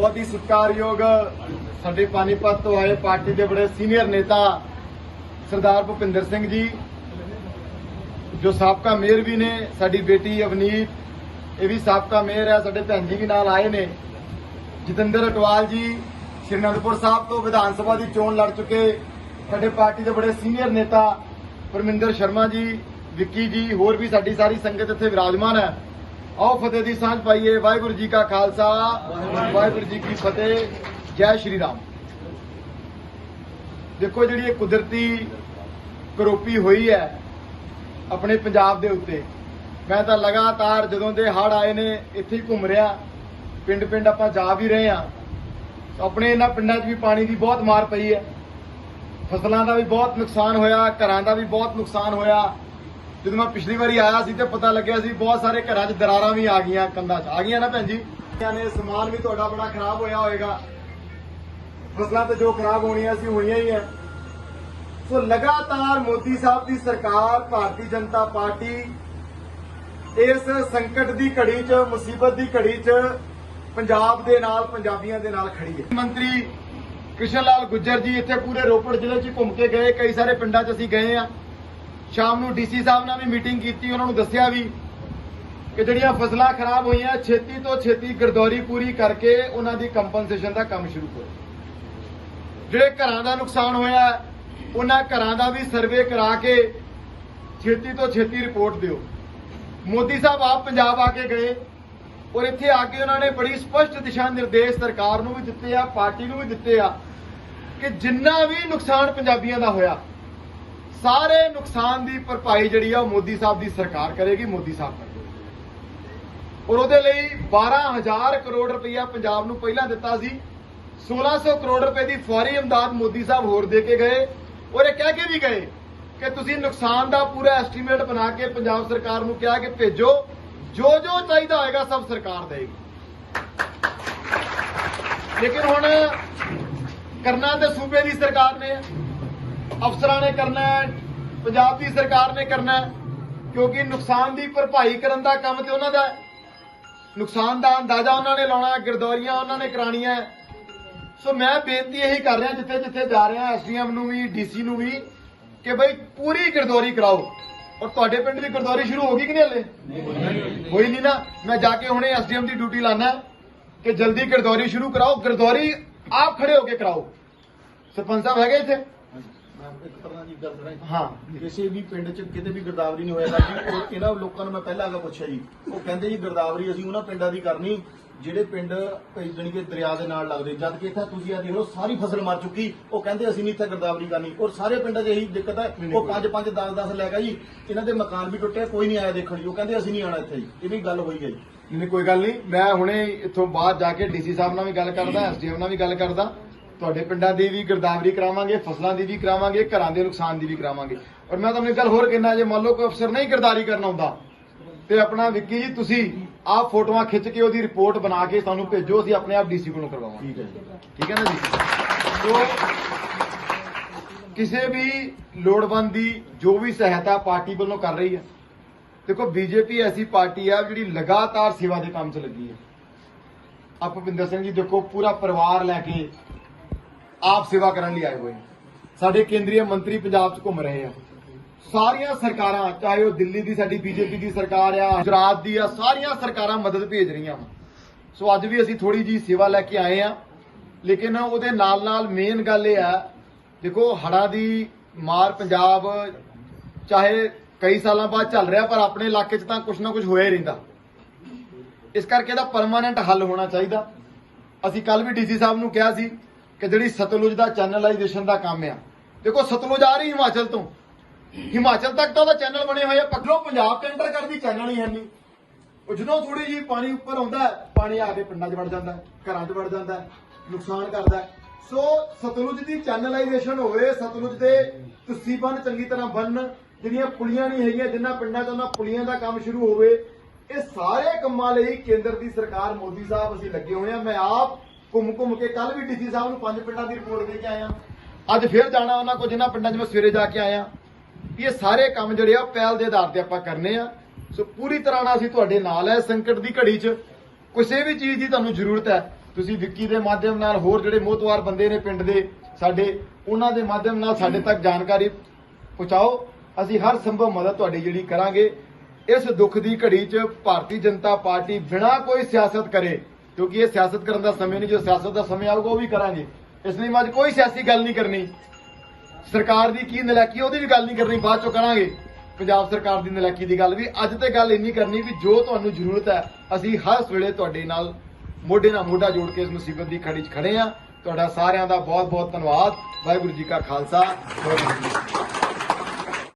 ਬਹੁਤ ਹੀ ਸਤਿਕਾਰਯੋਗ ਸਾਡੇ ਪਾਣੀਪਤ ਤੋਂ ਆਏ ਪਾਰਟੀ ਦੇ ਬੜੇ ਸੀਨੀਅਰ ਨੇਤਾ ਸਰਦਾਰ ਭੁਪਿੰਦਰ ਸਿੰਘ ਜੀ, ਜੋ ਸਾਬਕਾ ਮੇਅਰ ਵੀ ਨੇ, ਸਾਡੀ ਬੇਟੀ ਅਵਨੀਤ, ਇਹ ਵੀ ਸਾਬਕਾ ਮੇਅਰ ਹੈ, ਸਾਡੇ ਭੈਣ ਜੀ ਵੀ ਨਾਲ ਆਏ ਨੇ। ਜਤਿੰਦਰ ਅਟਵਾਲ ਜੀ, ਸ਼੍ਰੀ ਅਨੰਦਪੁਰ ਸਾਹਿਬ ਤੋਂ ਵਿਧਾਨ ਸਭਾ ਦੀ ਚੋਣ ਲੜ ਚੁੱਕੇ ਸਾਡੇ ਪਾਰਟੀ ਦੇ ਬੜੇ ਸੀਨੀਅਰ ਨੇਤਾ ਪਰਮਿੰਦਰ ਸ਼ਰਮਾ ਜੀ, ਵਿੱਕੀ ਜੀ, ਹੋਰ ਵੀ ਸਾਡੀ ਸਾਰੀ ਸੰਗਤ ਇੱਥੇ ਵਿਰਾਜਮਾਨ ਹੈ। ਆਓ ਫਤਿਹ ਦੀ ਸਾਂਝ ਪਾਈਏ। ਵਾਹਿਗੁਰੂ ਜੀ ਕਾ ਖਾਲਸਾ, ਵਾਹਿਗੁਰੂ ਜੀ ਕੀ ਫਤਿਹ। ਜੈ ਸ਼੍ਰੀ ਰਾਮ। ਦੇਖੋ ਜਿਹੜੀ ਇਹ ਕੁਦਰਤੀ ਕਰੋਪੀ ਹੋਈ ਹੈ ਆਪਣੇ ਪੰਜਾਬ ਦੇ ਉੱਤੇ, ਮੈਂ ਤਾਂ ਲਗਾਤਾਰ ਜਦੋਂ ਦੇ ਹੜ੍ਹ ਆਏ ਨੇ ਇੱਥੇ ਹੀ ਘੁੰਮ ਰਿਹਾ। ਪਿੰਡ ਪਿੰਡ ਆਪਾਂ ਜਾ ਵੀ ਰਹੇ ਆ ਆਪਣੇ ਇਹਨਾਂ ਪਿੰਡਾਂ 'ਚ ਵੀ ਪਾਣੀ ਦੀ ਬਹੁਤ ਮਾਰ ਪਈ ਹੈ। ਫਸਲਾਂ ਦਾ ਵੀ ਬਹੁਤ ਨੁਕਸਾਨ ਹੋਇਆ, ਘਰਾਂ ਦਾ ਵੀ ਬਹੁਤ ਨੁਕਸਾਨ ਹੋਇਆ। ਜਦੋਂ ਮੈਂ ਪਿਛਲੀ ਵਾਰੀ ਆਇਆ ਸੀ ਤੇ ਪਤਾ ਲੱਗਿਆ ਸੀ ਬਹੁਤ ਸਾਰੇ ਘਰਾਂ 'ਚ ਦਰਾਰਾਂ ਵੀ ਆ ਗਈਆਂ, ਕੰਧਾਂ 'ਚ। ਆ ਗਈਆਂ ਨਾ ਭੈਣ ਜੀ? ਨੇ ਸਮਾਨ ਵੀ ਤੁਹਾਡਾ ਬੜਾ ਖਰਾਬ ਹੋਇਆ ਹੋਵੇਗਾ ਫਸਲਾਂ ਤੇ ਜੋ ਖਰਾਬ ਹੋਣੀਆਂ ਸੀ, ਹੋਣੀਆਂ ਹੀ ਹੈ। ਸੋ ਲਗਾਤਾਰ ਮੋਦੀ ਸਾਹਿਬ ਦੀ ਸਰਕਾਰ, ਭਾਰਤੀ ਜਨਤਾ ਪਾਰਟੀ, ਇਸ ਸੰਕਟ ਦੀ ਘੜੀ 'ਚ, ਮੁਸੀਬਤ ਦੀ ਘੜੀ 'ਚ ਪੰਜਾਬ ਦੇ ਨਾਲ, ਪੰਜਾਬੀਆਂ ਦੇ ਨਾਲ ਖੜੀ ਹੈ। ਮੰਤਰੀ ਕ੍ਰਿਸ਼ਨ ਲਾਲ ਗੁੱਜਰ ਜੀ ਇੱਥੇ ਪੂਰੇ ਰੋਪੜ ਜ਼ਿਲ੍ਹੇ 'ਚ ਘੁੰਮ ਕੇ ਗਏ, ਕਈ ਸਾਰੇ ਪਿੰਡਾਂ 'ਚ ਅਸੀਂ ਗਏ ਆ ਸ਼ਾਮ ਨੂੰ ਡੀਸੀ ਸਾਹਿਬ ਨਾਲ ਵੀ ਮੀਟਿੰਗ ਕੀਤੀ ਉਹਨਾਂ ਨੂੰ ਦੱਸਿਆ ਵੀ ਕਿ ਜਿਹੜੀਆਂ ਫਸਲਾਂ ਖਰਾਬ ਹੋਈਆਂ ਛੇਤੀ ਤੋਂ ਛੇਤੀ ਗਰਦੌਰੀ ਪੂਰੀ ਕਰਕੇ ਉਹਨਾਂ ਦੀ ਕੰਪਨਸੇਸ਼ਨ ਦਾ ਕੰਮ ਸ਼ੁਰੂ ਕਰੋ। ਜਿਹੜੇ ਘਰਾਂ ਦਾ ਨੁਕਸਾਨ ਹੋਇਆ ਹੈ, ਉਹਨਾਂ ਘਰਾਂ ਦਾ ਵੀ ਸਰਵੇ ਕਰਾ ਕੇ ਛੇਤੀ ਤੋਂ ਛੇਤੀ ਰਿਪੋਰਟ ਦਿਓ। ਮੋਦੀ ਸਾਹਿਬ ਆਪ ਪੰਜਾਬ ਆ ਕੇ ਗਏ ਔਰ ਇੱਥੇ ਆ ਕੇ ਉਹਨਾਂ ਨੇ ਬੜੀ ਸਪਸ਼ਟ ਦਿਸ਼ਾ ਨਿਰਦੇਸ਼ ਸਰਕਾਰ ਨੂੰ ਵੀ ਦਿੱਤੇ ਆ ਪਾਰਟੀ ਨੂੰ ਵੀ ਦਿੱਤੇ ਆ ਕਿ ਜਿੰਨਾ ਵੀ ਨੁਕਸਾਨ ਪੰਜਾਬੀਆਂ ਦਾ ਹੋਇਆ ਸਾਰੇ ਨੁਕਸਾਨ ਦੀ ਭਰਪਾਈ ਜਿਹੜੀ ਆ ਉਹ ਮੋਦੀ ਸਾਹਿਬ ਦੀ ਸਰਕਾਰ ਕਰੇਗੀ, ਮੋਦੀ ਸਾਹਿਬ ਕਰੇਗੀ ਔਰ ਉਹਦੇ ਲਈ 12000 ਕਰੋੜ ਰੁਪਈਆ ਪੰਜਾਬ ਨੂੰ ਪਹਿਲਾਂ ਦਿੱਤਾ ਸੀ। 1600 ਕਰੋੜ ਰੁਪਏ ਦੀ ਫੌਰੀ ਇਮਦਾਦ ਮੋਦੀ ਸਾਹਿਬ ਹੋਰ ਦੇ ਕੇ ਗਏ। ਔਰ ਇਹ ਕਹਿ ਕੇ ਵੀ ਗਏ ਕਿ ਤੁਸੀਂ ਨੁਕਸਾਨ ਦਾ ਪੂਰਾ ਐਸਟੀਮੇਟ ਬਣਾ ਕੇ ਪੰਜਾਬ ਸਰਕਾਰ ਨੂੰ ਕਿਹਾ ਕਿ ਭੇਜੋ, ਜੋ ਜੋ ਚਾਹੀਦਾ ਹੋਏਗਾ ਸਭ ਸਰਕਾਰ ਦੇਗੀ ਲੇਕਿਨ ਹੁਣ ਕਰਨਾ ਤੇ ਸੂਬੇ ਦੀ ਸਰਕਾਰ ਨੇ ਅਫਸਰਾਂ ਨੇ ਕਰਨਾ ਹੈ, ਪੰਜਾਬ ਦੀ ਸਰਕਾਰ ਨੇ ਕਰਨਾ ਹੈ, ਕਿਉਂਕਿ ਨੁਕਸਾਨ ਦੀ ਭਰਪਾਈ ਕਰਨ ਦਾ ਕੰਮ ਤੇ ਉਹਨਾਂ ਦਾ ਹੈ। ਨੁਕਸਾਨ ਦਾ ਅੰਦਾਜ਼ਾ ਉਹਨਾਂ ਨੇ ਲਾਉਣਾ ਗਿਰਦੌਰੀਆਂ ਉਹਨਾਂ ਨੇ ਕਰਾਣੀਆਂ ਸੋ ਮੈਂ ਬੇਨਤੀ ਇਹੀ ਕਰ ਰਿਹਾ, ਜਿੱਥੇ ਜਿੱਥੇ ਜਾ ਰਿਹਾ, ਐਸਡੀਐਮ ਨੂੰ ਵੀ, ਡੀਸੀ ਨੂੰ ਵੀ, ਕਿ ਬਈ ਪੂਰੀ ਗਿਰਦੌਰੀ ਕਰਾਓ। ਔਰ ਤੁਹਾਡੇ ਪਿੰਡ ਦੀ ਗਿਰਦੌਰੀ ਸ਼ੁਰੂ ਹੋ ਗਈ ਕਿ ਨਹੀਂ ਹਲੇ? ਹੋਈ ਨਹੀਂ ਨਾ। ਮੈਂ ਜਾ ਕੇ ਹੁਣੇ ਐਸਡੀਐਮ ਦੀ ਡਿਊਟੀ ਲਾਣਾ ਕਿ ਜਲਦੀ ਗਿਰਦੌਰੀ ਸ਼ੁਰੂ ਕਰਾਓ। ਗਿਰਦੌਰੀ ਆਪ ਖੜੇ ਹੋ ਕੇ ਕਰਾਓ। ਸਰਪੰਚ ਸਾਹਿਬ ਹੈਗੇ ਇੱਥੇ? ਮੈਂ ਇੱਕ ਤਰ੍ਹਾਂ ਦੀ ਗੱਲ ਕਰਾਂ ਹਾਂ। ਕਿਸੇ ਵੀ ਪਿੰਡ 'ਚ ਕਿਤੇ ਵੀ ਗਰਦਾਵਰੀ ਨਹੀਂ ਹੋਇਆ ਕਰਦੀ ਔਰ ਇਹਨਾਂ ਲੋਕਾਂ ਨੂੰ ਮੈਂ ਪਹਿਲਾਂ ਅਗਾ ਪੁੱਛਿਆ ਜੀ। ਉਹ ਕਹਿੰਦੇ ਜੀ ਗਰਦਾਵਰੀ ਅਸੀਂ ਉਹਨਾਂ ਪਿੰਡਾਂ ਦੀ ਕਰਨੀ ਜਿਹੜੇ ਪਿੰਡ ਕਈ ਜਣੀ ਕਿ ਦਰਿਆ ਦੇ ਨਾਲ ਲੱਗਦੇ ਜਦ ਕਿ ਇੱਥੇ ਤੁਸੀਂ ਆ ਦੇਖ ਲਓ ਸਾਰੀ ਫਸਲ ਮਰ ਚੁੱਕੀ। ਉਹ ਕਹਿੰਦੇ ਅਸੀਂ ਨਹੀਂ ਇੱਥੇ ਗਰਦਾਵਰੀ ਕਰਨੀ। ਔਰ ਸਾਰੇ ਪਿੰਡਾਂ 'ਚ ਇਹੀ ਦਿੱਕਤ ਹੈ। ਉਹ 5 5 10 10 ਲੈ ਗਿਆ ਜੀ ਇਹਨਾਂ ਦੇ ਮਕਾਨ ਵੀ ਟੁੱਟੇ ਕੋਈ ਨਹੀਂ ਆਇਆ ਦੇਖਣ ਜੀ। ਉਹ ਕਹਿੰਦੇ ਅਸੀਂ ਨਹੀਂ ਆਣਾ ਇੱਥੇ ਜੀ। ਇਹ ਵੀ ਗੱਲ ਹੋਈ ਹੈ ਜੀ। ਨਹੀਂ ਕੋਈ ਗੱਲ ਨਹੀਂ। ਮੈਂ ਹੁਣੇ ਇੱਥੋਂ ਬਾਹਰ ਜਾ ਕੇ ਡੀਸੀ ਸਾਹਿਬ ਨਾਲ ਵੀ ਗੱਲ ਕਰਦਾ ਐਸਡੀਐਮ ਨਾਲ ਵੀ ਗੱਲ ਕਰਦਾ। ਤੁਹਾਡੇ ਪਿੰਡਾਂ ਦੀ ਵੀ ਗਿਰਦਾਵਰੀ ਕਰਾਵਾਂਗੇ ਫਸਲਾਂ ਦੀ ਵੀ ਕਰਾਵਾਂਗੇ ਘਰਾਂ ਦੇ ਨੁਕਸਾਨ ਦੀ ਵੀ ਕਰਾਵਾਂਗੇ। ਔਰ ਮੈਂ ਤੁਹਾਨੂੰ ਇੱਕ ਗੱਲ ਹੋਰ ਕਹਿਣਾ ਜੇ ਮੰਨ ਲਓ ਕੋਈ ਅਫਸਰ ਨਹੀਂ ਗਿਰਦਾਵਰੀ ਕਰਨਾ ਹੁੰਦਾ ਤੇ ਆਪਣਾ ਵਿੱਕੀ ਜੀ ਤੁਸੀਂ ਆਹ ਫੋਟੋਆਂ ਖਿੱਚ ਕੇ ਉਹਦੀ ਰਿਪੋਰਟ ਬਣਾ ਕੇ ਸਾਨੂੰ ਭੇਜੋ ਅਸੀਂ ਆਪਣੇ ਆਪ ਡੀਸੀ ਕੋਲੋਂ ਕਰਵਾਵਾਂਗੇ। ਠੀਕ ਹੈ ਜੀ। ਠੀਕ ਹੈ ਨਾ ਜੀ? ਸੋ ਕਿਸੇ ਵੀ ਲੋੜਵੰਦ ਦੀ ਜੋ ਵੀ ਸਹਾਇਤਾ ਪਾਰਟੀ ਵੱਲੋਂ ਕਰ ਰਹੀ ਹੈ। ਦੇਖੋ ਬੀਜੇਪੀ ਐਸੀ ਪਾਰਟੀ ਆ ਜਿਹੜੀ ਲਗਾਤਾਰ ਸੇਵਾ ਦੇ ਕੰਮ 'ਚ ਲੱਗੀ ਹੈ। ਆਪ ਭੁਪਿੰਦਰ ਸਿੰਘ ਜੀ ਦੇਖੋ ਪੂਰਾ ਪਰਿਵਾਰ ਲੈ ਕੇ ਆਪ ਸੇਵਾ ਕਰਨ ਲਈ ਆਏ ਹੋਏ ਸਾਡੇ ਕੇਂਦਰੀ ਮੰਤਰੀ ਪੰਜਾਬ 'ਚ ਘੁੰਮ ਰਹੇ ਆ। ਸਾਰੀਆਂ ਸਰਕਾਰਾਂ, ਚਾਹੇ ਉਹ ਦਿੱਲੀ ਦੀ ਸਾਡੀ ਬੀਜੇਪੀ ਦੀ ਸਰਕਾਰ ਆ, ਗੁਜਰਾਤ ਦੀ ਆ, ਸਾਰੀਆਂ ਸਰਕਾਰਾਂ ਮਦਦ ਭੇਜ ਰਹੀਆਂ ਵਾ। ਸੋ ਅੱਜ ਵੀ ਅਸੀਂ ਥੋੜੀ ਜੀ ਸੇਵਾ ਲੈ ਕੇ ਆਏ ਆ। ਲੇਕਿਨ ਉਹਦੇ ਨਾਲ ਨਾਲ ਮੇਨ ਗੱਲ ਇਹ ਆ, ਦੇਖੋ ਹੜ੍ਹਾਂ ਦੀ ਮਾਰ ਪੰਜਾਬ ਚਾਹੇ ਕਈ ਸਾਲਾਂ ਬਾਅਦ ਚੱਲ ਰਿਹਾ, ਪਰ ਆਪਣੇ ਇਲਾਕੇ 'ਚ ਤਾਂ ਕੁਝ ਨਾ ਕੁਝ ਹੋਇਆ ਹੀ ਰਹਿੰਦਾ। ਇਸ ਕਰਕੇ ਇਹਦਾ ਪਰਮਾਨੈਂਟ ਹੱਲ ਹੋਣਾ ਚਾਹੀਦਾ। ਅਸੀਂ ਕੱਲ ਵੀ ਡੀਸੀ ਸਾਹਿਬ ਨੂੰ ਕਿਹਾ ਸੀ ਕਿ ਜਿਹੜੀ ਸਤਲੁਜ ਦਾ ਚੈਨਲਾਈਜੇਸ਼ਨ ਦਾ ਕੰਮ ਆ। ਦੇਖੋ, ਸਤਲੁਜ ਆ ਰਹੀ ਹਿਮਾਚਲ ਤੋਂ। ਹਿਮਾਚਲ ਤੱਕ ਤਾਂ ਉਹਦਾ ਚੈਨਲ ਬਣੇ ਹੋਏ ਆ ਪੱਗਲੋ ਪੰਜਾਬ ਤੇ ਕਰਦੀ ਚੈਨਲ ਹੀ ਹੈ ਨਹੀਂ। ਉਹ ਜਦੋਂ ਥੋੜੀ ਜੀ ਪਾਣੀ ਉੱਪਰ ਆਉਂਦਾ, ਪਾਣੀ ਆ ਕੇ ਪਿੰਡਾਂ 'ਚ ਵੜ ਜਾਂਦਾ, ਘਰਾਂ 'ਚ ਵੜ ਜਾਂਦਾ, ਨੁਕਸਾਨ ਕਰਦਾ। ਸੋ ਸਤਲੁਜ ਦੀ ਚੈਨਲਾਈਜੇਸ਼ਨ ਹੋਵੇ, ਸਤਲੁਜ ਦੇ ਤੁਸੀਂ ਬੰਨ ਚੰਗੀ ਤਰ੍ਹਾਂ ਬੰਨ, ਜਿਹੜੀਆਂ ਪੁਲੀਆਂ ਨਹੀਂ ਹੈਗੀਆਂ, ਜਿੰਨਾ ਪਿੰਡਾਂ 'ਚ ਉਹਨਾਂ ਪੁਲੀਆਂ ਦਾ ਕੰਮ ਸ਼ੁਰੂ ਹੋਵੇ, ਇਹ ਸਾਰੇ ਕੰਮਾਂ ਲਈ ਕੇਂਦਰ ਦੀ ਸਰਕਾਰ ਮੋਦੀ ਸਾਹਿਬ ਅਸੀਂ ਲੱਗੇ ਹੋਏ ਆ। ਮੈਂ ਆਪ ਘੁੰਮ ਘੁੰਮ ਕੇ ਕੱਲ ਵੀ ਡੀਸੀ ਸਾਹਿਬ ਨੂੰ ਪੰਜ ਪਿੰਡਾਂ ਦੀ ਰਿਪੋਰਟ ਦੇ ਕੇ ਆਇਆ ਅੱਜ ਫਿਰ ਜਾਣਾ ਉਹਨਾਂ ਕੋਲ, ਜਿਨ੍ਹਾਂ ਪਿੰਡਾਂ 'ਚ ਮੈਂ ਸਵੇਰੇ ਜਾ ਕੇ ਆਇਆ। ਇਹ ਸਾਰੇ ਕੰਮ ਜਿਹੜੇ ਆ, ਪਹਿਲ ਦੇ ਆਧਾਰ ਤੇ ਆਪਾਂ ਕਰਨੇ ਆ। ਸੋ ਪੂਰੀ ਤਰ੍ਹਾਂ ਨਾਲ ਅਸੀਂ ਤੁਹਾਡੇ ਨਾਲ ਹੈ ਸੰਕਟ ਦੀ ਘੜੀ 'ਚ। ਕਿਸੇ ਵੀ ਚੀਜ਼ ਦੀ ਤੁਹਾਨੂੰ ਜ਼ਰੂਰਤ ਹੈ, ਤੁਸੀਂ ਵਿੱਕੀ ਦੇ ਮਾਧਿਅਮ ਨਾਲ ਹੋਰ ਜਿਹੜੇ ਮੋਹਤਵਾਰ ਬੰਦੇ ਨੇ ਪਿੰਡ ਦੇ, ਸਾਡੇ, ਉਹਨਾਂ ਦੇ ਮਾਧਿਅਮ ਨਾਲ ਸਾਡੇ ਤੱਕ ਜਾਣਕਾਰੀ ਪਹੁੰਚਾਓ। ਅਸੀਂ ਹਰ ਸੰਭਵ ਮਦਦ ਤੁਹਾਡੀ ਜਿਹੜੀ ਕਰਾਂਗੇ। ਇਸ ਦੁੱਖ ਦੀ ਘੜੀ 'ਚ ਭਾਰਤੀ ਜਨਤਾ ਪਾਰਟੀ ਬਿਨਾਂ ਕੋਈ ਸਿਆਸਤ ਕਰੇ ਕਿਉਂਕਿ ਇਹ ਸਿਆਸਤ ਕਰਨ ਦਾ ਸਮੇਂ ਨਹੀਂ ਜੋ ਸਿਆਸਤ ਦਾ ਸਮੇਂ ਆਊਗਾ, ਉਹ ਵੀ ਕਰਾਂਗੇ। ਇਸ ਲਈ ਮੈਂ ਅੱਜ ਕੋਈ ਸਿਆਸੀ ਗੱਲ ਨਹੀਂ ਕਰਨੀ। ਸਰਕਾਰ ਦੀ ਕੀ ਨਲਾਇਕੀ ਉਹਦੀ ਵੀ ਗੱਲ ਨਹੀਂ ਕਰਨੀ, ਬਾਅਦ ਚੋਂ ਕਰਾਂਗੇ। ਪੰਜਾਬ ਸਰਕਾਰ ਦੀ ਨਲਾਇਕੀ ਦੀ ਗੱਲ ਵੀ ਅੱਜ ਤੇ ਗੱਲ ਇੰਨੀ ਕਰਨੀ ਵੀ ਜੋ ਤੁਹਾਨੂੰ ਜ਼ਰੂਰਤ ਹੈ, ਅਸੀਂ ਹਰ ਵੇਲੇ ਤੁਹਾਡੇ ਨਾਲ ਮੋਢੇ ਨਾਲ ਮੋਢਾ ਜੋੜ ਕੇ ਇਸ ਮੁਸੀਬਤ ਦੀ ਖੜੀ 'ਚ ਖੜੇ ਆ ਤੁਹਾਡਾ ਸਾਰਿਆਂ ਦਾ ਬਹੁਤ ਬਹੁਤ ਧੰਨਵਾਦ। ਵਾਹਿਗੁਰੂ ਜੀ ਕਾ ਖਾਲਸਾ। ਵਾਹਿਗੁਰੂ ਜੀ।